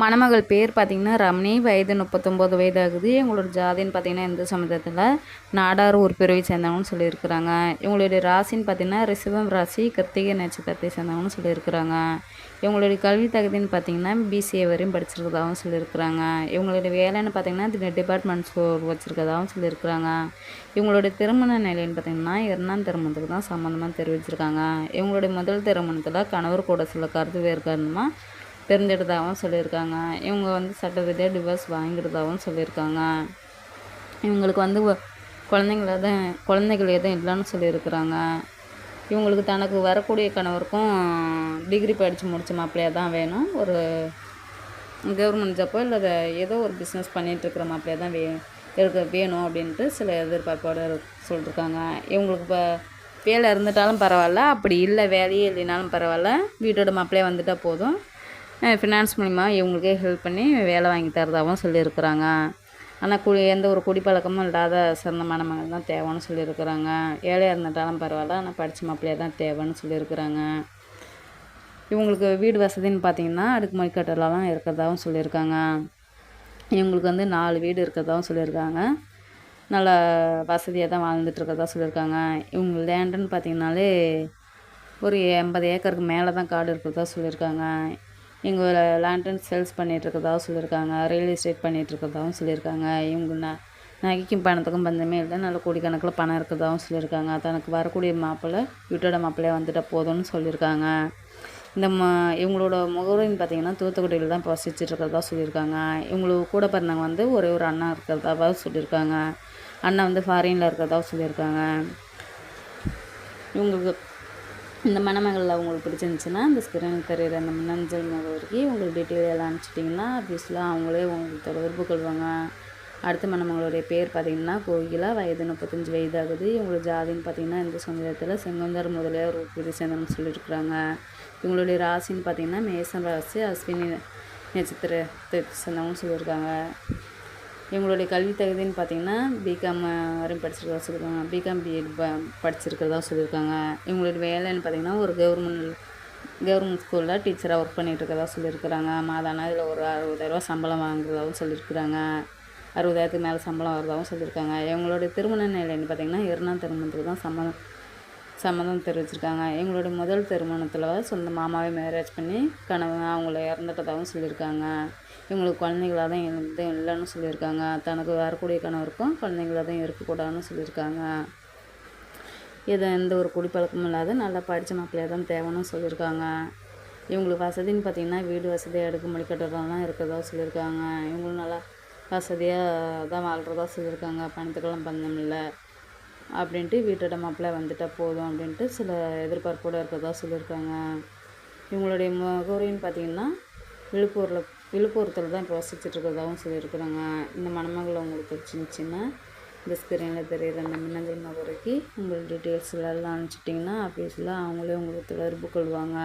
மணமகள் பேர் பார்த்திங்கன்னா ரமணி வயது முப்பத்தொம்போது வயது ஆகுது இவங்களோட ஜாதின்னு பார்த்திங்கன்னா இந்து சமுதாயத்தில் நாடார் ஒரு பிரிவை சேர்ந்தவங்கன்னு சொல்லியிருக்கிறாங்க. இவங்களுடைய ராசின்னு பார்த்திங்கன்னா ரிசவம் ராசி கிருத்திகை நட்சத்திரத்தை சேர்ந்தவங்கன்னு சொல்லியிருக்கிறாங்க. இவங்களுடைய கல்வி தகுதின்னு பார்த்திங்கன்னா பிசிஏ வரையும் படிச்சிருக்கதாகவும் சொல்லியிருக்கிறாங்க. இவங்களுடைய வேலைன்னு பார்த்திங்கன்னா இந்த டிபார்ட்மெண்ட் ஸ்டோர் வச்சுருக்கதாகவும் சொல்லியிருக்கிறாங்க. இவங்களுடைய திருமண நிலைன்னு பார்த்திங்கன்னா இரண்டாம் திருமணத்துக்கு தான் சம்மந்தமாக தெரிவிச்சிருக்காங்க. இவங்களுடைய முதல் திருமணத்தில் கணவர் கூட சில கருத்து வேறுகாரணமாக பிறந்தெடுத்தாகவும் சொல்லியிருக்காங்க. இவங்க வந்து சட்டரீதியாக டிவோர்ஸ் வாங்கிடுதாகவும் சொல்லியிருக்காங்க. இவங்களுக்கு வந்து குழந்தைங்கள தான் குழந்தைகள் எதுவும் இல்லைன்னு சொல்லியிருக்கிறாங்க. இவங்களுக்கு தனக்கு வரக்கூடிய கணவருக்கும் டிகிரி படித்து முடித்த மாப்பிள்ளையாக தான் வேணும். ஒரு கவர்மெண்ட் ஜாப்போ இல்லை அதை ஏதோ ஒரு பிஸ்னஸ் பண்ணிகிட்ருக்கிற மாப்பிள்ளையாக தான் வே இருக்க வேணும் அப்படின்ட்டு சில எதிர்பார்ப்போடு சொல்லியிருக்காங்க இவங்களுக்கு இப்போ வேலை இருந்துட்டாலும் பரவாயில்ல. அப்படி இல்லை வேலையே இல்லைனாலும் பரவாயில்ல. வீட்டோட மாப்பிள்ளையே வந்துட்டால் போதும். ஃபினான்ஸ் மூலிமா இவங்களுக்கே ஹெல்ப் பண்ணி வேலை வாங்கி தரதாகவும் சொல்லியிருக்கிறாங்க. ஆனால் குடி எந்த ஒரு குடிப்பழக்கமும் இல்லாத சிறந்தமான மகள் தான் தேவைன்னு சொல்லியிருக்கிறாங்க. ஏழையாக இருந்துட்டாலும் பரவாயில்ல ஆனால் படித்த மாப்பிள்ளையாக தான் தேவைன்னு சொல்லியிருக்கிறாங்க. இவங்களுக்கு வீடு வசதின்னு பார்த்தீங்கன்னா அடுக்குமாடி கட்டலாம் இருக்கிறதாகவும் சொல்லியிருக்காங்க. இவங்களுக்கு வந்து நாலு வீடு இருக்கிறதாகவும் சொல்லியிருக்காங்க. நல்ல வசதியாக தான் வாழ்ந்துட்டு இருக்கிறதா சொல்லியிருக்காங்க. இவங்க லேண்டுன்னு பார்த்தீங்கன்னாலே ஒரு எண்பது ஏக்கருக்கு மேலே தான் காடு இருக்கிறதா சொல்லியிருக்காங்க. இவங்க லேண்டன் சேல்ஸ் பண்ணிகிட்டு சொல்லியிருக்காங்க. ரியல் எஸ்டேட் பண்ணிகிட்டு சொல்லியிருக்காங்க. இவங்க ந நகைக்கும் பணத்துக்கும் பந்தமே இல்லை. நல்ல கோடிக்கணக்கில் பணம் இருக்கிறதாவும் சொல்லியிருக்காங்க. தனக்கு வரக்கூடிய மாப்பிள்ளை வீட்டோட மாப்பிள்ளையாக வந்துட்டால் போதும்னு சொல்லியிருக்காங்க. இந்த ம இவங்களோட முகவரின்னு பார்த்தீங்கன்னா தூத்துக்குடியில் தான் வசிச்சுட்ருக்கிறதா சொல்லியிருக்காங்க. இவங்களுக்கு கூட பிறந்தவங்க வந்து ஒரே ஒரு அண்ணா இருக்கிறதா சொல்லியிருக்காங்க. அண்ணன் வந்து ஃபாரினில் இருக்கிறதா சொல்லியிருக்காங்க. இவங்களுக்கு இந்த மணமகளில் அவங்களுக்கு பிடிச்சிருந்துச்சுன்னா இந்த ஸ்கிரீன் கரியர் அந்த மின்னஞ்சல் முகவரிக்கு உங்களுக்கு டீட்டெயில் எல்லாம் அனுப்பிச்சிட்டிங்கன்னா ஆஃபீஸில் அவங்களே உங்களுக்கு தொடர்பு கொள்வாங்க. அடுத்த மணமகளுடைய பேர் பார்த்திங்கன்னா கோகிலா. வயது முப்பத்தஞ்சு வயது ஆகுது இவங்களோட ஜாதின்னு பார்த்தீங்கன்னா இந்த சமுதாயத்தில் செங்கந்தர் முதலியார் உற்பத்தி சேர்ந்தன்னு சொல்லியிருக்கிறாங்க. இவங்களுடைய ராசின்னு பார்த்தீங்கன்னா மேசன் ராசி அஸ்வினி நட்சத்திரத்தை சேர்ந்தவங்கன்னு சொல்லியிருக்காங்க. இவங்களுடைய கல்வி தகுதின்னு பார்த்தீங்கன்னா பிகாம் வரையும் படிச்சிருக்கதா சொல்லியிருக்காங்க. பிகாம் பிஎட் ப படிச்சிருக்கிறதா சொல்லியிருக்காங்க. இவங்களுடைய வேலைன்னு பார்த்தீங்கன்னா ஒரு கவர்மெண்ட் கவர்மெண்ட் ஸ்கூலில் டீச்சராக ஒர்க் பண்ணிகிட்டு இருக்கதா சொல்லியிருக்கிறாங்க. மாதானா இதில் ஒரு அறுபதாயிரரூவா சம்பளம் வாங்குறதாகவும் சொல்லியிருக்கிறாங்க. அறுபதாயிரத்துக்கு மேலே சம்பளம் வரதாகவும் சொல்லியிருக்காங்க. இவங்களுடைய திருமண நிலைன்னு பார்த்தீங்கன்னா இரண்டாம் திருமணத்துக்கு தான் சம்பளம் சம்மதம் தெரிவிச்சிருக்காங்க. எங்களுடைய முதல் திருமணத்தில் சொந்த மாமாவே மேரேஜ் பண்ணி கணவன் அவங்கள இறந்துட்டதாகவும் சொல்லியிருக்காங்க. இவங்களுக்கு குழந்தைங்களாக தான் எதுவும் இல்லைன்னு சொல்லியிருக்காங்க. தனக்கு வரக்கூடிய கணவருக்கும் குழந்தைங்களாக தான் இருக்கக்கூடாதுன்னு சொல்லியிருக்காங்க. இது எந்த ஒரு குடிப்பழக்கமும் இல்லாத நல்லா படித்த மாப்பிள்ளையாக தான் தேவைன்னு சொல்லியிருக்காங்க. இவங்களுக்கு வசதின்னு பார்த்திங்கன்னா வீடு வசதியாக அடுக்கு கட்டடம்லாம் இருக்கிறதா சொல்லியிருக்காங்க. இவங்களும் நல்லா வசதியாக தான் வாழ்கிறதா சொல்லியிருக்காங்க. பணத்துக்கெல்லாம் பண்ணமில்ல அப்படின்ட்டு வீட்டோட மாப்பிள்ளை வந்துட்டால் போதும் அப்படின்ட்டு சில எதிர்பார்ப்போடு இருக்கிறதா சொல்லியிருக்காங்க. இவங்களுடைய முகவரின்னு பார்த்தீங்கன்னா விழுப்புரில் விழுப்புரத்தில் தான் இப்போ வசிச்சுட்டு இருக்கிறதாகவும் சொல்லியிருக்கிறாங்க. இந்த மணமகள் உங்களுக்கு பிடிச்சிருந்துச்சின்னா இந்த ஸ்கிரீனில் தெரியுற அந்த மின்னஞ்சல் முகவரிக்கு உங்கள் டீட்டெயில்ஸ் எல்லாம் அனுப்பிச்சிட்டிங்கன்னா ஆஃபீஸில் அவங்களே உங்களுக்கு தொடர்பு கொள்வாங்க.